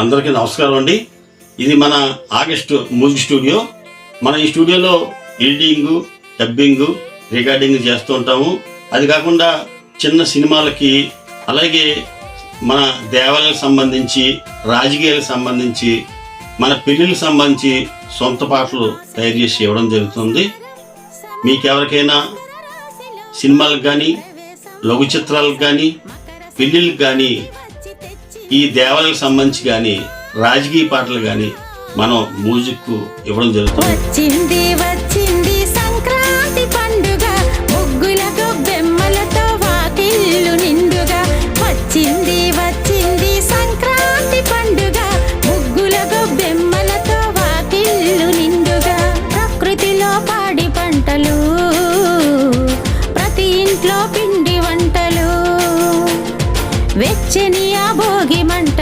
అందరికీ నమస్కారం అండి. ఇది మన ఆగస్ట్ మ్యూజిక్ స్టూడియో. మన ఈ స్టూడియోలో ఎడిటింగ్ డబ్బింగ్ రికార్డింగ్ చేస్తూ ఉంటాము. అది కాకుండా చిన్న సినిమాలకి అలాగే మన దేవాలయాలకు సంబంధించి రాజకీయాలకు సంబంధించి మన పెళ్ళిళ్ళకి సంబంధించి సొంత పాటలు తయారు చేసి ఇవ్వడం జరుగుతుంది. మీకు ఎవరికైనా సినిమాలకు కానీ లఘు చిత్రాలకు కానీ పెళ్ళిళ్ళకి కానీ ఈ దేవాలయాలకు సంబంధించి కానీ రాజకీయ పాటలు కానీ మనం మ్యూజిక్ ఇవ్వడం జరుగుతుంది. వచ్చింది వచ్చింది సంక్రాంతి పండుగ. బెమ్మలతో వాకిళ్ళు నిండుగా. వచ్చింది వచ్చింది సంక్రాంతి పండుగ. బెమ్మలతో వాకిళ్ళు నిండుగా. ప్రకృతిలో పాడి పంటలు ప్రతి ఇంట్లో పిండి వంటలు. వెచ్చని ఆ భోగి మంట